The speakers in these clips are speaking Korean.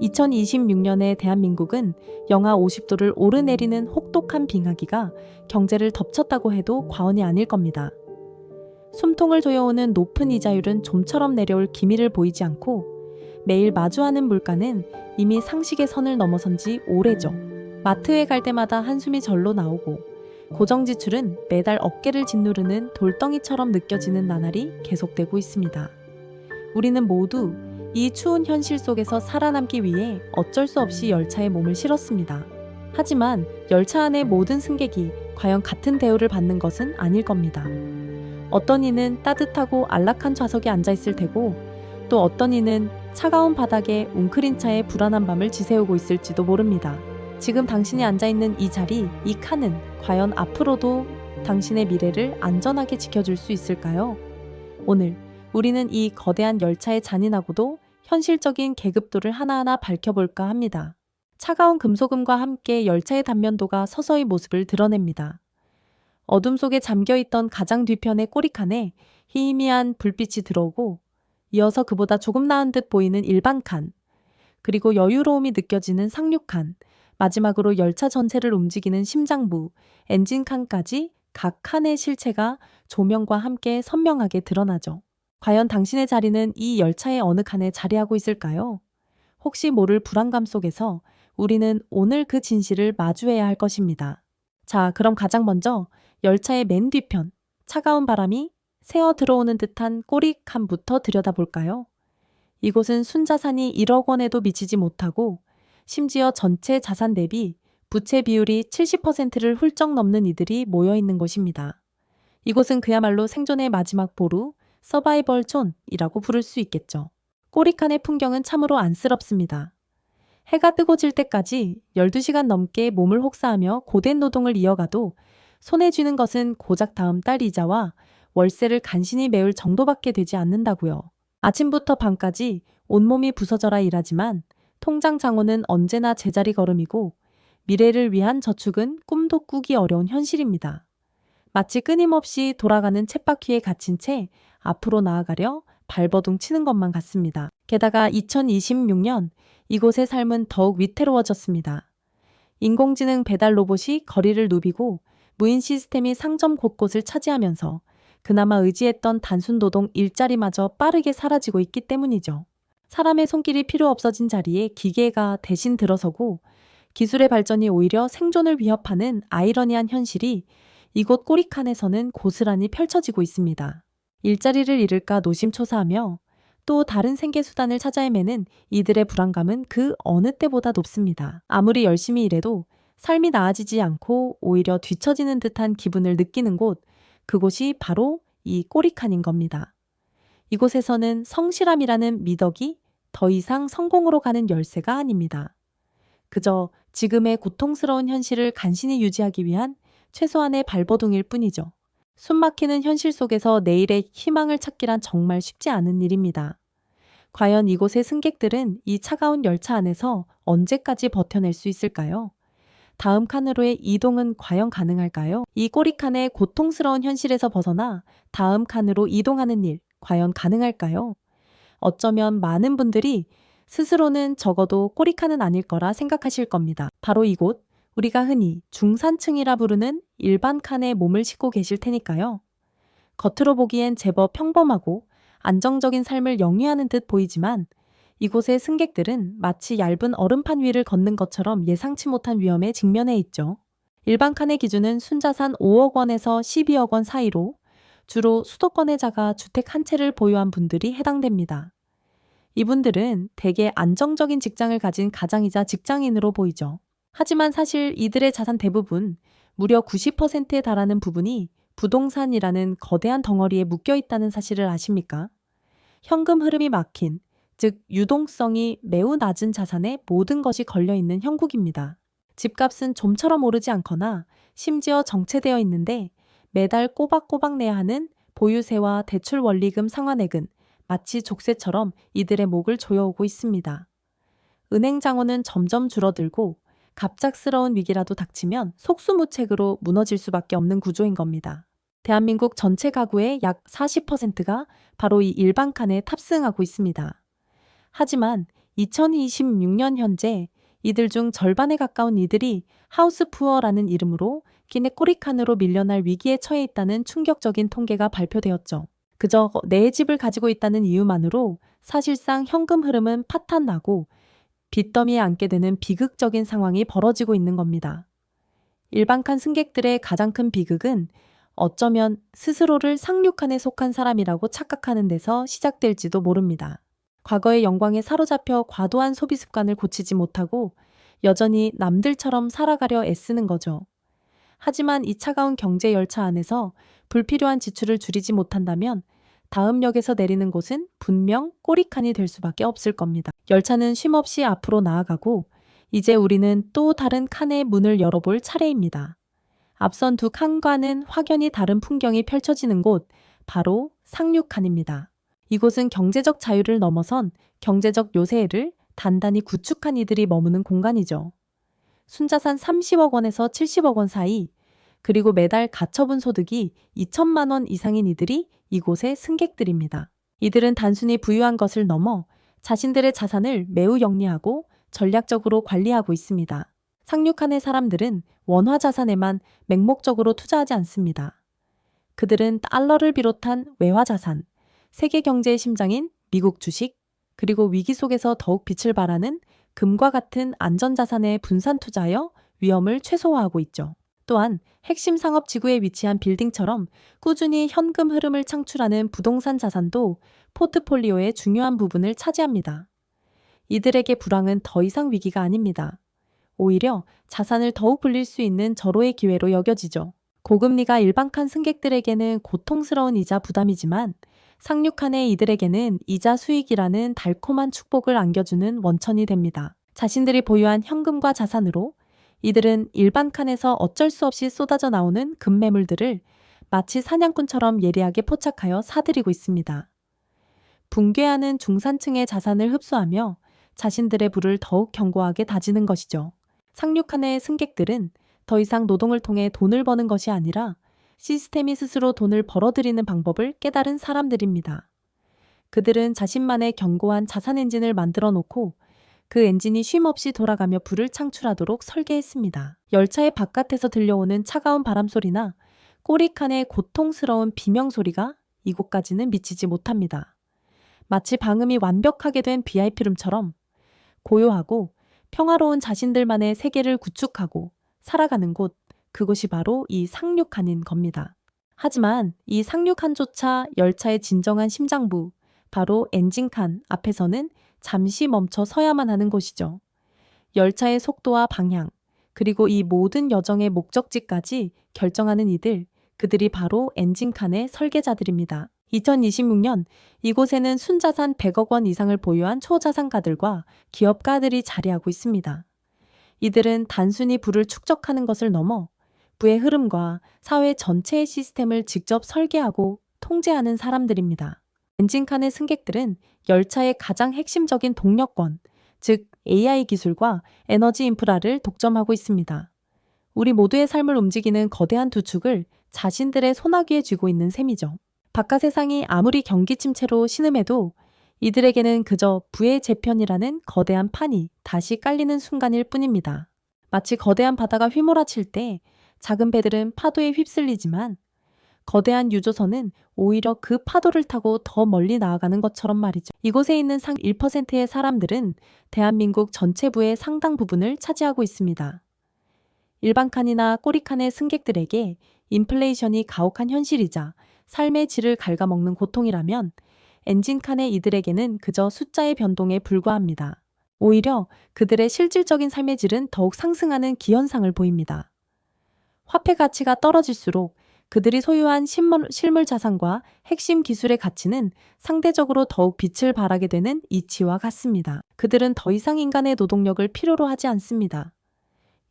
2026년에 대한민국은 영하 50도를 오르내리는 혹독한 빙하기가 경제를 덮쳤다고 해도 과언이 아닐 겁니다. 숨통을 조여오는 높은 이자율은 좀처럼 내려올 기미를 보이지 않고 매일 마주하는 물가는 이미 상식의 선을 넘어선 지 오래죠. 마트에 갈 때마다 한숨이 절로 나오고 고정 지출은 매달 어깨를 짓누르는 돌덩이처럼 느껴지는 나날이 계속되고 있습니다. 우리는 모두 이 추운 현실 속에서 살아남기 위해 어쩔 수 없이 열차에 몸을 실었습니다. 하지만 열차 안의 모든 승객이 과연 같은 대우를 받는 것은 아닐 겁니다. 어떤 이는 따뜻하고 안락한 좌석에 앉아 있을 테고 또 어떤 이는 차가운 바닥에 웅크린 차에 불안한 밤을 지새우고 있을지도 모릅니다. 지금 당신이 앉아 있는 이 자리, 이 칸은 과연 앞으로도 당신의 미래를 안전하게 지켜줄 수 있을까요? 오늘 우리는 이 거대한 열차의 잔인하고도 현실적인 계급도를 하나하나 밝혀볼까 합니다. 차가운 금소금과 함께 열차의 단면도가 서서히 모습을 드러냅니다. 어둠 속에 잠겨있던 가장 뒤편의 꼬리칸에 희미한 불빛이 들어오고 이어서 그보다 조금 나은 듯 보이는 일반 칸, 그리고 여유로움이 느껴지는 상륙칸, 마지막으로 열차 전체를 움직이는 심장부, 엔진칸까지 각 칸의 실체가 조명과 함께 선명하게 드러나죠. 과연 당신의 자리는 이 열차의 어느 칸에 자리하고 있을까요? 혹시 모를 불안감 속에서 우리는 오늘 그 진실을 마주해야 할 것입니다. 자, 그럼 가장 먼저 열차의 맨 뒤편, 차가운 바람이 새어 들어오는 듯한 꼬리칸부터 들여다볼까요? 이곳은 순자산이 1억 원에도 미치지 못하고 심지어 전체 자산 대비 부채 비율이 70%를 훌쩍 넘는 이들이 모여 있는 곳입니다. 이곳은 그야말로 생존의 마지막 보루, 서바이벌 존이라고 부를 수 있겠죠. 꼬리칸의 풍경은 참으로 안쓰럽습니다. 해가 뜨고 질 때까지 12시간 넘게 몸을 혹사하며 고된 노동을 이어가도 손에 쥐는 것은 고작 다음 달 이자와 월세를 간신히 메울 정도밖에 되지 않는다고요. 아침부터 밤까지 온몸이 부서져라 일하지만 통장 장원은 언제나 제자리 걸음이고 미래를 위한 저축은 꿈도 꾸기 어려운 현실입니다. 마치 끊임없이 돌아가는 쳇바퀴에 갇힌 채 앞으로 나아가려 발버둥 치는 것만 같습니다. 게다가 2026년 이곳의 삶은 더욱 위태로워졌습니다. 인공지능 배달 로봇이 거리를 누비고 무인 시스템이 상점 곳곳을 차지하면서 그나마 의지했던 단순 노동 일자리마저 빠르게 사라지고 있기 때문이죠. 사람의 손길이 필요 없어진 자리에 기계가 대신 들어서고 기술의 발전이 오히려 생존을 위협하는 아이러니한 현실이 이곳 꼬리칸에서는 고스란히 펼쳐지고 있습니다. 일자리를 잃을까 노심초사하며 또 다른 생계 수단을 찾아 헤매는 이들의 불안감은 그 어느 때보다 높습니다. 아무리 열심히 일해도 삶이 나아지지 않고 오히려 뒤처지는 듯한 기분을 느끼는 곳, 그곳이 바로 이 꼬리칸인 겁니다. 이곳에서는 성실함이라는 미덕이 더 이상 성공으로 가는 열쇠가 아닙니다. 그저 지금의 고통스러운 현실을 간신히 유지하기 위한 최소한의 발버둥일 뿐이죠. 숨막히는 현실 속에서 내일의 희망을 찾기란 정말 쉽지 않은 일입니다. 과연 이곳의 승객들은 이 차가운 열차 안에서 언제까지 버텨낼 수 있을까요? 다음 칸으로의 이동은 과연 가능할까요? 이 꼬리칸의 고통스러운 현실에서 벗어나 다음 칸으로 이동하는 일, 과연 가능할까요? 어쩌면 많은 분들이 스스로는 적어도 꼬리칸은 아닐 거라 생각하실 겁니다. 바로 이곳, 우리가 흔히 중산층이라 부르는 일반 칸에 몸을 싣고 계실 테니까요. 겉으로 보기엔 제법 평범하고 안정적인 삶을 영위하는 듯 보이지만 이곳의 승객들은 마치 얇은 얼음판 위를 걷는 것처럼 예상치 못한 위험에 직면해 있죠. 일반 칸의 기준은 순자산 5억 원에서 12억 원 사이로 주로 수도권의 자가 주택 한 채를 보유한 분들이 해당됩니다. 이분들은 대개 안정적인 직장을 가진 가장이자 직장인으로 보이죠. 하지만 사실 이들의 자산 대부분 무려 90%에 달하는 부분이 부동산이라는 거대한 덩어리에 묶여 있다는 사실을 아십니까? 현금 흐름이 막힌, 즉 유동성이 매우 낮은 자산에 모든 것이 걸려 있는 형국입니다. 집값은 좀처럼 오르지 않거나 심지어 정체되어 있는데 매달 꼬박꼬박 내야 하는 보유세와 대출 원리금 상환액은 마치 족쇄처럼 이들의 목을 조여오고 있습니다. 은행 장원은 점점 줄어들고 갑작스러운 위기라도 닥치면 속수무책으로 무너질 수밖에 없는 구조인 겁니다. 대한민국 전체 가구의 약 40%가 바로 이 일반 칸에 탑승하고 있습니다. 하지만 2026년 현재 이들 중 절반에 가까운 이들이 하우스 푸어라는 이름으로 기내 꼬리칸으로 밀려날 위기에 처해 있다는 충격적인 통계가 발표되었죠. 그저 내 집을 가지고 있다는 이유만으로 사실상 현금 흐름은 파탄 나고 빚더미에 앉게 되는 비극적인 상황이 벌어지고 있는 겁니다. 일반칸 승객들의 가장 큰 비극은 어쩌면 스스로를 상륙칸에 속한 사람이라고 착각하는 데서 시작될지도 모릅니다. 과거의 영광에 사로잡혀 과도한 소비 습관을 고치지 못하고 여전히 남들처럼 살아가려 애쓰는 거죠. 하지만 이 차가운 경제 열차 안에서 불필요한 지출을 줄이지 못한다면 다음 역에서 내리는 곳은 분명 꼬리칸이 될 수밖에 없을 겁니다. 열차는 쉼없이 앞으로 나아가고 이제 우리는 또 다른 칸의 문을 열어볼 차례입니다. 앞선 두 칸과는 확연히 다른 풍경이 펼쳐지는 곳, 바로 상륙칸입니다. 이곳은 경제적 자유를 넘어선 경제적 요새를 단단히 구축한 이들이 머무는 공간이죠. 순자산 30억 원에서 70억 원 사이, 그리고 매달 가처분 소득이 2천만 원 이상인 이들이 이곳의 승객들입니다. 이들은 단순히 부유한 것을 넘어 자신들의 자산을 매우 영리하고 전략적으로 관리하고 있습니다. 상륙한의 사람들은 원화 자산에만 맹목적으로 투자하지 않습니다. 그들은 달러를 비롯한 외화 자산, 세계 경제의 심장인 미국 주식, 그리고 위기 속에서 더욱 빛을 발하는 금과 같은 안전자산에 분산 투자하여 위험을 최소화하고 있죠. 또한 핵심 상업 지구에 위치한 빌딩처럼 꾸준히 현금 흐름을 창출하는 부동산 자산도 포트폴리오의 중요한 부분을 차지합니다. 이들에게 불황은 더 이상 위기가 아닙니다. 오히려 자산을 더욱 불릴 수 있는 절호의 기회로 여겨지죠. 고금리가 일반칸 승객들에게는 고통스러운 이자 부담이지만 상륙칸의 이들에게는 이자 수익이라는 달콤한 축복을 안겨주는 원천이 됩니다. 자신들이 보유한 현금과 자산으로 이들은 일반 칸에서 어쩔 수 없이 쏟아져 나오는 금매물들을 마치 사냥꾼처럼 예리하게 포착하여 사들이고 있습니다. 붕괴하는 중산층의 자산을 흡수하며 자신들의 부를 더욱 견고하게 다지는 것이죠. 상륙칸의 승객들은 더 이상 노동을 통해 돈을 버는 것이 아니라 시스템이 스스로 돈을 벌어들이는 방법을 깨달은 사람들입니다. 그들은 자신만의 견고한 자산 엔진을 만들어 놓고 그 엔진이 쉼없이 돌아가며 불을 창출하도록 설계했습니다. 열차의 바깥에서 들려오는 차가운 바람 소리나 꼬리칸의 고통스러운 비명 소리가 이곳까지는 미치지 못합니다. 마치 방음이 완벽하게 된 VIP룸처럼 고요하고 평화로운 자신들만의 세계를 구축하고 살아가는 곳, 그곳이 바로 이 상륙칸인 겁니다. 하지만 이 상륙칸조차 열차의 진정한 심장부, 바로 엔진칸 앞에서는 잠시 멈춰 서야만 하는 곳이죠. 열차의 속도와 방향, 그리고 이 모든 여정의 목적지까지 결정하는 이들, 그들이 바로 엔진칸의 설계자들입니다. 2026년 이곳에는 순자산 100억 원 이상을 보유한 초자산가들과 기업가들이 자리하고 있습니다. 이들은 단순히 부를 축적하는 것을 넘어 부의 흐름과 사회 전체의 시스템을 직접 설계하고 통제하는 사람들입니다. 엔진칸의 승객들은 열차의 가장 핵심적인 동력권, 즉 AI 기술과 에너지 인프라를 독점하고 있습니다. 우리 모두의 삶을 움직이는 거대한 두 축을 자신들의 손아귀에 쥐고 있는 셈이죠. 바깥 세상이 아무리 경기 침체로 신음해도 이들에게는 그저 부의 재편이라는 거대한 판이 다시 깔리는 순간일 뿐입니다. 마치 거대한 바다가 휘몰아칠 때 작은 배들은 파도에 휩쓸리지만 거대한 유조선은 오히려 그 파도를 타고 더 멀리 나아가는 것처럼 말이죠. 이곳에 있는 상 1%의 사람들은 대한민국 전체 부의 상당 부분을 차지하고 있습니다. 일반 칸이나 꼬리칸의 승객들에게 인플레이션이 가혹한 현실이자 삶의 질을 갉아먹는 고통이라면 엔진칸의 이들에게는 그저 숫자의 변동에 불과합니다. 오히려 그들의 실질적인 삶의 질은 더욱 상승하는 기현상을 보입니다. 화폐 가치가 떨어질수록 그들이 소유한 실물, 실물 자산과 핵심 기술의 가치는 상대적으로 더욱 빛을 발하게 되는 이치와 같습니다. 그들은 더 이상 인간의 노동력을 필요로 하지 않습니다.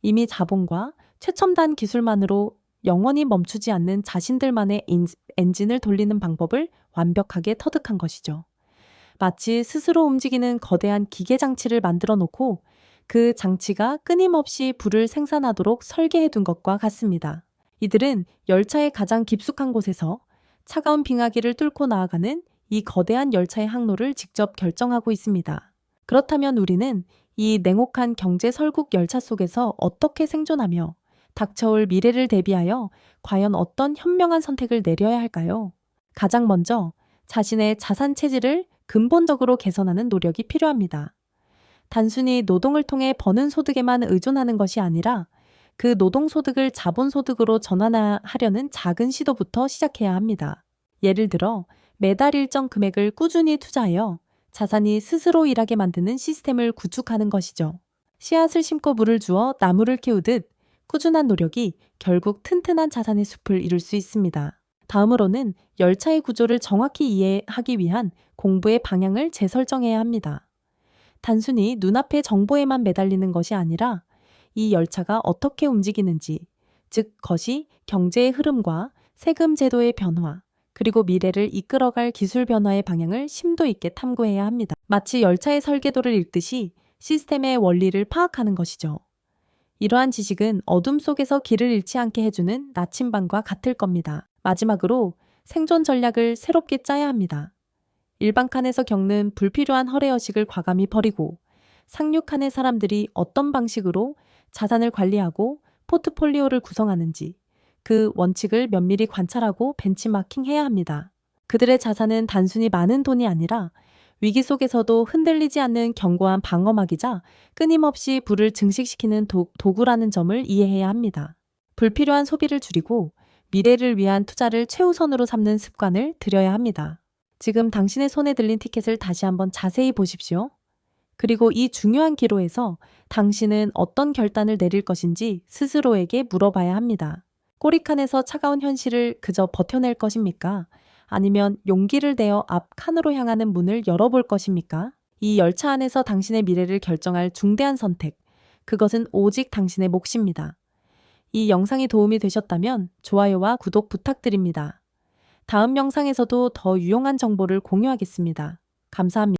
이미 자본과 최첨단 기술만으로 영원히 멈추지 않는 자신들만의 엔진을 돌리는 방법을 완벽하게 터득한 것이죠. 마치 스스로 움직이는 거대한 기계 장치를 만들어 놓고 그 장치가 끊임없이 불을 생산하도록 설계해 둔 것과 같습니다. 이들은 열차의 가장 깊숙한 곳에서 차가운 빙하기를 뚫고 나아가는 이 거대한 열차의 항로를 직접 결정하고 있습니다. 그렇다면 우리는 이 냉혹한 경제 설국 열차 속에서 어떻게 생존하며 닥쳐올 미래를 대비하여 과연 어떤 현명한 선택을 내려야 할까요? 가장 먼저 자신의 자산 체질을 근본적으로 개선하는 노력이 필요합니다. 단순히 노동을 통해 버는 소득에만 의존하는 것이 아니라 그 노동 소득을 자본 소득으로 전환하려는 작은 시도부터 시작해야 합니다. 예를 들어 매달 일정 금액을 꾸준히 투자하여 자산이 스스로 일하게 만드는 시스템을 구축하는 것이죠. 씨앗을 심고 물을 주어 나무를 키우듯 꾸준한 노력이 결국 튼튼한 자산의 숲을 이룰 수 있습니다. 다음으로는 열차의 구조를 정확히 이해하기 위한 공부의 방향을 재설정해야 합니다. 단순히 눈앞의 정보에만 매달리는 것이 아니라 이 열차가 어떻게 움직이는지, 즉, 것이 경제의 흐름과 세금 제도의 변화, 그리고 미래를 이끌어갈 기술 변화의 방향을 심도 있게 탐구해야 합니다. 마치 열차의 설계도를 읽듯이 시스템의 원리를 파악하는 것이죠. 이러한 지식은 어둠 속에서 길을 잃지 않게 해주는 나침반과 같을 겁니다. 마지막으로 생존 전략을 새롭게 짜야 합니다. 일반 칸에서 겪는 불필요한 허례허식을 과감히 버리고 상륙칸의 사람들이 어떤 방식으로 자산을 관리하고 포트폴리오를 구성하는지 그 원칙을 면밀히 관찰하고 벤치마킹 해야 합니다. 그들의 자산은 단순히 많은 돈이 아니라 위기 속에서도 흔들리지 않는 견고한 방어막이자 끊임없이 불을 증식시키는 도, 도구라는 점을 이해해야 합니다. 불필요한 소비를 줄이고 미래를 위한 투자를 최우선으로 삼는 습관을 들여야 합니다. 지금 당신의 손에 들린 티켓을 다시 한번 자세히 보십시오. 그리고 이 중요한 기로에서 당신은 어떤 결단을 내릴 것인지 스스로에게 물어봐야 합니다. 꼬리칸에서 차가운 현실을 그저 버텨낼 것입니까? 아니면 용기를 내어 앞 칸으로 향하는 문을 열어볼 것입니까? 이 열차 안에서 당신의 미래를 결정할 중대한 선택. 그것은 오직 당신의 몫입니다. 이 영상이 도움이 되셨다면 좋아요와 구독 부탁드립니다. 다음 영상에서도 더 유용한 정보를 공유하겠습니다. 감사합니다.